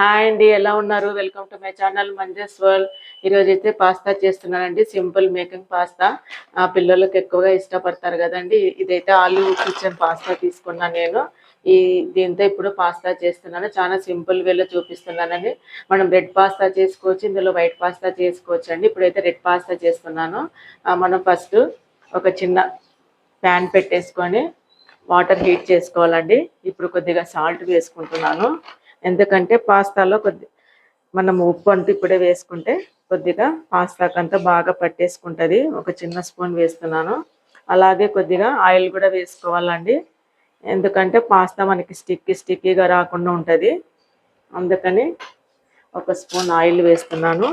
Hi అండి ఎలా ఉన్నారు? Welcome to my channel Manjus world. ఈరోజు అయితే పాస్తా చేస్తున్నానండి సింపుల్ మేకింగ్ పాస్తా. ఆ పిల్లలకు ఎక్కువగా ఇష్టపడతారు కదండి. ఇదైతే ఆలు కిచెన్ పాస్తా తీసుకున్నాను నేను. ఈ దీంతో ఇప్పుడు పాస్తా చేస్తున్నాను. చాలా సింపుల్ వేలో చూపిస్తున్నానండి. మనం రెడ్ పాస్తా చేసుకోవచ్చు ఇందులో వైట్ పాస్తా చేసుకోవచ్చు అండి ఇప్పుడైతే రెడ్ పాస్తా చేస్తున్నాను. మనం ఫస్ట్ ఒక చిన్న ప్యాన్ పెట్టేసుకొని వాటర్ హీట్ చేసుకోవాలండి. ఇప్పుడు కొద్దిగా సాల్ట్ వేసుకుంటున్నాను. ఎందుకంటే పాస్తాలో కొద్ది మనం ఉప్పు అంటూ ఇప్పుడే వేసుకుంటే కొద్దిగా పాస్తాకంతా బాగా పట్టేసుకుంటుంది. ఒక చిన్న స్పూన్ వేస్తున్నాను. అలాగే కొద్దిగా ఆయిల్ కూడా వేసుకోవాలండి. ఎందుకంటే పాస్తా మనకి స్టిక్కీ స్టిక్కీగా రాకుండా ఉంటుంది. అందుకని ఒక స్పూన్ ఆయిల్ వేస్తున్నాను.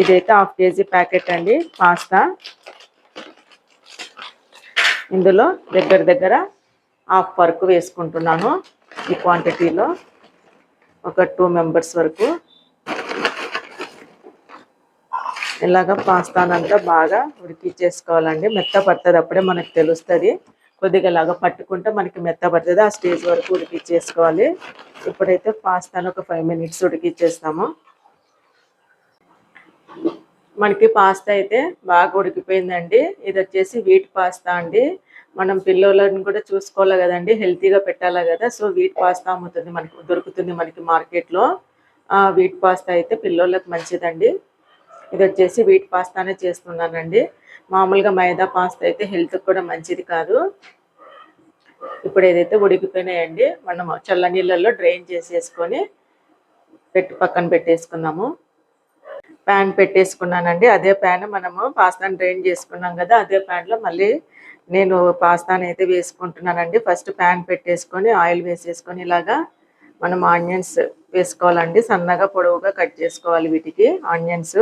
ఇదైతే హాఫ్ కేజీ ప్యాకెట్ అండి పాస్తా. ఇందులో దగ్గర దగ్గర హాఫ్ వరకు వేసుకుంటున్నాను. ఈ క్వాంటిటీలో ఒక టూ మెంబర్స్ వరకు. ఇలాగ పాస్తానంతా బాగా ఉడికిచ్చేసుకోవాలండి మెత్త పడుతుంది అప్పుడే మనకు తెలుస్తుంది. కొద్దిగా ఇలాగ పట్టుకుంటే మనకి మెత్త పడుతుంది. ఆ స్టేజ్ వరకు ఉడికిచ్చేసుకోవాలి ఇప్పుడైతే పాస్తాను ఒక ఫైవ్ మినిట్స్ ఉడికిచ్చేస్తాము మనకి పాస్తా అయితే బాగా ఉడికిపోయిందండి. ఇది వచ్చేసి వీట్ పాస్తా అండి. మనం పిల్లలను కూడా చూసుకోవాలి కదండి హెల్తీగా పెట్టాలి కదా. సో వీట్ పాస్తా అమ్ముతుంది మనకి దొరుకుతుంది మనకి మార్కెట్లో. ఆ వీట్ పాస్తా అయితే పిల్లోళ్ళకి మంచిదండి. ఇది వచ్చేసి వీట్ పాస్తానే చేస్తున్నానండి. మామూలుగా మైదా పాస్తా అయితే హెల్త్కి కూడా మంచిది కాదు. ఇప్పుడు ఏదైతే ఉడికిపోయినాయండి మనం చల్ల నీళ్ళల్లో డ్రైన్ చేసేసుకొని పెట్టి పక్కన పెట్టేసుకున్నాము. ప్యాన్ పెట్టేసుకున్నానండి. అదే ప్యాన్ మనము పాస్తాను డ్రైన్ చేసుకున్నాం కదా అదే ప్యాన్లో మళ్ళీ నేను పాస్తాను అయితే వేసుకుంటున్నానండి. ఫస్ట్ ప్యాన్ పెట్టేసుకొని ఆయిల్ వేసేసుకొని ఇలాగా మనం ఆనియన్స్ వేసుకోవాలండి. సన్నగా పొడవుగా కట్ చేసుకోవాలి వీటికి ఆనియన్స్.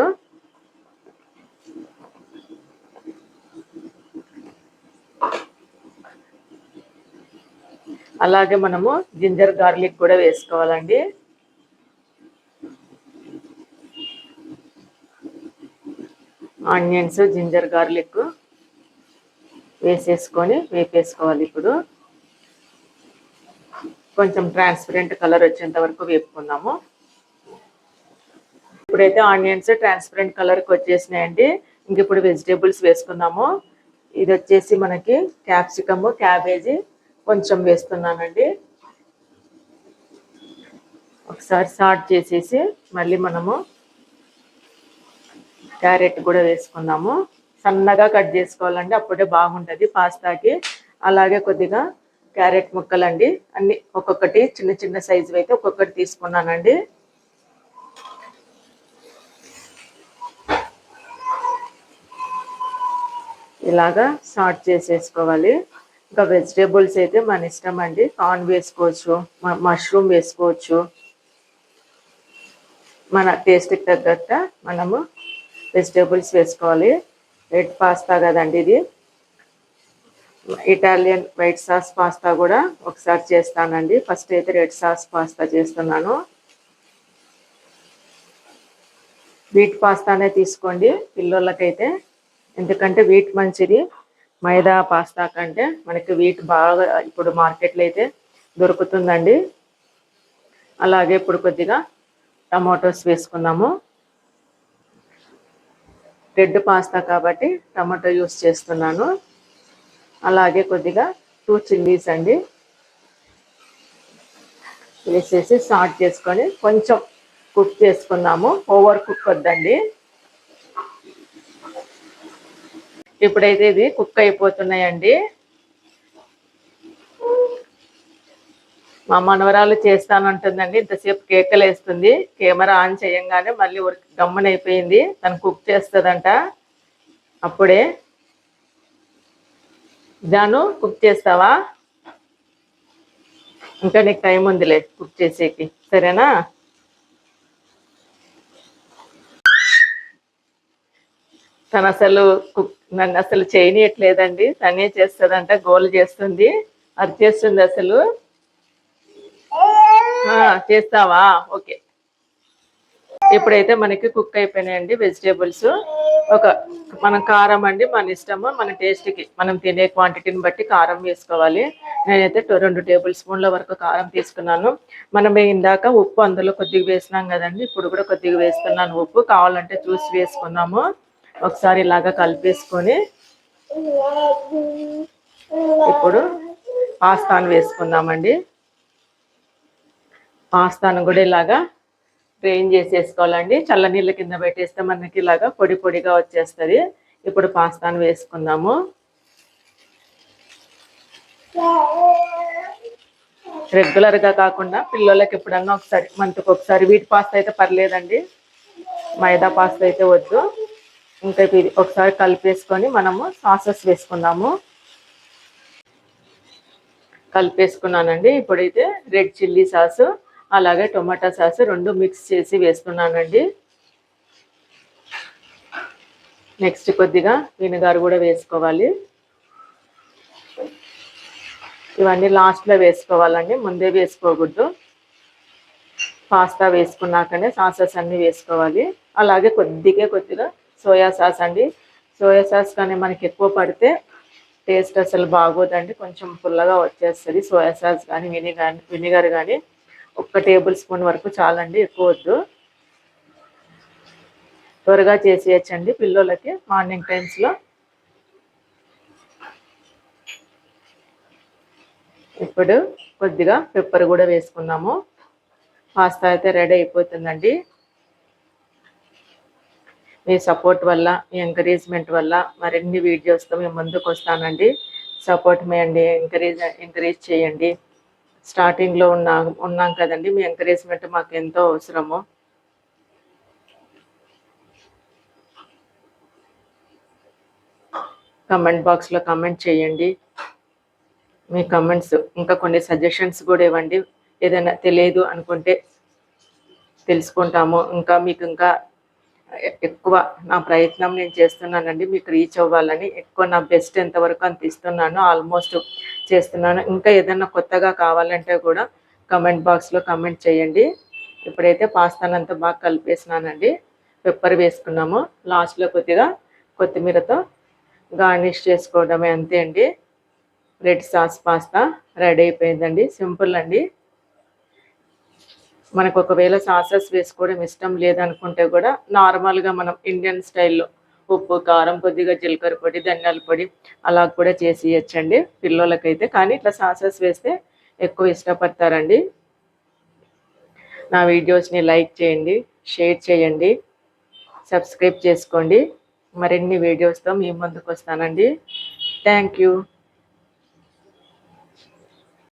అలాగే మనము జింజర్ గార్లిక్ కూడా వేసుకోవాలండి. Onions ginger garlic. వేసేసుకొని వేపేసుకోవాలి ఇప్పుడు. కొంచెం ట్రాన్స్పరెంట్ కలర్ వచ్చేంత వరకు వేపుకుందాము. ఇప్పుడైతే ఆనియన్స్ ట్రాన్స్పరెంట్ కలర్కి వచ్చేసినాయండి. ఇంక ఇప్పుడు వెజిటేబుల్స్ వేసుకుందాము. ఇది వచ్చేసి మనకి క్యాప్సికమ్ క్యాబేజీ కొంచెం వేస్తున్నానండి. ఒకసారి సార్ట్ చేసేసి మళ్ళీ మనము క్యారెట్ కూడా వేసుకుందాము. సన్నగా కట్ చేసుకోవాలండి. అప్పుడే బాగుంటుంది పాస్తాకి. అలాగే కొద్దిగా క్యారెట్ ముక్కలండి. అన్ని ఒక్కొక్కటి చిన్న చిన్న సైజు అయితే ఒక్కొక్కటి తీసుకున్నానండి. ఇలాగా షార్ట్ చేసేసుకోవాలి. ఇంకా వెజిటేబుల్స్ అయితే మన ఇష్టం అండి. కార్న్ వేసుకోవచ్చు మష్రూమ్ వేసుకోవచ్చు. మన టేస్ట్కి తగ్గట్ట మనము వెజిటేబుల్స్ వేసుకోవాలి. రెడ్ పాస్తా కదండి ఇది. ఇటాలియన్ వైట్ సాస్ పాస్తా కూడా ఒకసారి చేస్తానండి. ఫస్ట్ అయితే రెడ్ సాస్ పాస్తా చేస్తున్నాను. వీట్ పాస్తానే తీసుకోండి పిల్లోళ్ళకైతే. ఎందుకంటే వీట్ మంచిది. మైదా పాస్తా కంటే మనకి వీట్ బాగా ఇప్పుడు మార్కెట్లో అయితే దొరుకుతుందండి. అలాగే ఇప్పుడు కొద్దిగా టమాటోస్ వేసుకుందాము. రెడ్ పాస్తా కాబట్టి టమాటో యూస్ చేస్తున్నాను. అలాగే కొద్దిగా టూ చిల్లీస్ అండి. వేసేసి సాల్ట్ చేసుకొని కొంచెం కుక్ చేసుకున్నాము ఓవర్ కుక్ వద్దండి. ఇప్పుడైతే ఇది కుక్ అయిపోతున్నాయండి. మా మనవరాలు చేస్తానంటుందండి. ఇంతసేపు కేకలు వేస్తుంది కెమెరా ఆన్ చేయంగానే మళ్ళీ ఉరికి గమ్మనైపోయింది. తను కుక్ చేస్తుందంట. అప్పుడే. జాను కుక్ చేస్తావా? ఇంకా నీకు టైం ఉందిలే కుక్ చేసేకి. సరేనా? తను అసలు కుక్ నన్ను అసలు చేయనీయట్లేదండి. తనే చేస్తుందంట గోల్ చేస్తుంది. అది చేస్తుంది అసలు. చేస్తావా? ఓకే. ఇప్పుడైతే మనకి కుక్ అయిపోయినాయండి వెజిటేబుల్స్ ఒక మనం కారం అండి మన ఇష్టము మన టేస్ట్కి మనం తినే క్వాంటిటీని బట్టి కారం వేసుకోవాలి. నేనైతే రెండు టేబుల్ స్పూన్ల వరకు కారం తీసుకున్నాను. మనం ఇందాక ఉప్పు అందులో కొద్దిగా వేసినాం కదండి ఇప్పుడు కూడా కొద్దిగా వేస్తున్నాను ఉప్పు. కావాలంటే చూసి వేసుకున్నాము ఒకసారి ఇలాగా కలిపేసుకొని ఇప్పుడు పాస్తాను వేసుకుందామండి. పాస్తాను కూడా ఇలాగా డ్రైన్ చేసేసుకోవాలండి. చల్ల నీళ్ళ కింద పెట్టేస్తే మనకి ఇలాగా పొడి పొడిగా వచ్చేస్తుంది. ఇప్పుడు పాస్తాను వేసుకుందాము. రెగ్యులర్గా కాకుండా పిల్లలకి ఎప్పుడన్నా ఒకసారి మంత్కి ఒకసారి వీటి పాస్తా అయితే పర్లేదండి. మైదా పాస్తా అయితే వద్దు. ఇంకా ఇది ఒకసారి కలిపేసుకొని మనము సాసెస్ వేసుకుందాము. కలిపేసుకున్నానండి. ఇప్పుడైతే రెడ్ చిల్లీ సాసు. అలాగే టొమాటో సాస్ రెండు మిక్స్ చేసి వేస్తున్నానండి నెక్స్ట్ కొద్దిగా వినిగారు కూడా వేసుకోవాలి. ఇవన్నీ లాస్ట్లో వేసుకోవాలండి ముందే వేసుకోకూడదు. పాస్తా వేసుకున్నాకనే సాసెస్ అన్నీ వేసుకోవాలి. అలాగే కొద్దిగా కొద్దిగా సోయా సాస్ అండి. సోయా సాస్ కానీ మనకి ఎక్కువ పడితే టేస్ట్ అసలు బాగోదండి. కొంచెం పుల్లగా వచ్చేస్తుంది. సోయా సాస్ కానీ వినిగర్ వినిగర్ కానీ. ఒక్క టేబుల్ స్పూన్ వరకు చాలండి ఎక్కువ వద్దు. త్వరగా చేసేయచ్చండి పిల్లలకి మార్నింగ్ టైమ్స్లో ఇప్పుడు కొద్దిగా పెప్పర్ కూడా వేసుకున్నాము పాస్తా అయితే రెడీ అయిపోతుందండి. మీ సపోర్ట్ వల్ల మీ ఎంకరేజ్మెంట్ వల్ల మరిన్ని వీడియోస్తో మేము ముందుకు వస్తానండి సపోర్ట్ మేయండి ఎంకరేజ్ ఎంకరేజ్ చేయండి. స్టార్టింగ్లో ఉన్నా ఉన్నాం కదండి. మీ ఎంకరేజ్మెంట్ మాకు ఎంతో అవసరము. కమెంట్ బాక్స్లో కమెంట్ చేయండి. మీ కమెంట్స్ ఇంకా కొన్ని సజెషన్స్ కూడా ఇవ్వండి. ఏదైనా తెలియదు అనుకుంటే తెలుసుకుంటాము. ఇంకా మీకు ఇంకా ఎక్కువ నా ప్రయత్నం నేను చేస్తున్నానండి. మీకు రీచ్ అవ్వాలని ఎక్కువ నా బెస్ట్ ఎంతవరకు అంత ఇస్తున్నాను ఆల్మోస్ట్ చేస్తున్నాను. ఇంకా ఏదైనా కొత్తగా కావాలంటే కూడా కమెంట్ బాక్స్లో కమెంట్ చేయండి. ఇప్పుడైతే పాస్తానంతా బాగా కలిపేసినానండి. పెప్పర్ వేసుకున్నాము. లాస్ట్లో కొద్దిగా కొత్తిమీరతో గార్నిష్ చేసుకోవడమే అంతే అండి. రెడ్ సాస్ పాస్తా రెడీ అయిపోయిందండి. సింపుల్ అండి. మనకు ఒకవేళ సాసెస్ వేసుకోవడం ఇష్టం లేదనుకుంటే కూడా నార్మల్గా మనం ఇండియన్ స్టైల్లో ఉప్పు కారం కొద్దిగా జీలకర్ర పొడి ధనియాల పొడి అలా కూడా చేసి ఇవ్వచ్చండి పిల్లలకైతే. కానీ ఇట్లా సాసెస్ వేస్తే ఎక్కువ ఇష్టపడతారండి. నా వీడియోస్ని లైక్ చేయండి షేర్ చేయండి సబ్స్క్రైబ్ చేసుకోండి. మరిన్ని వీడియోస్తో మీ ముందుకు వస్తానండి. Thank you.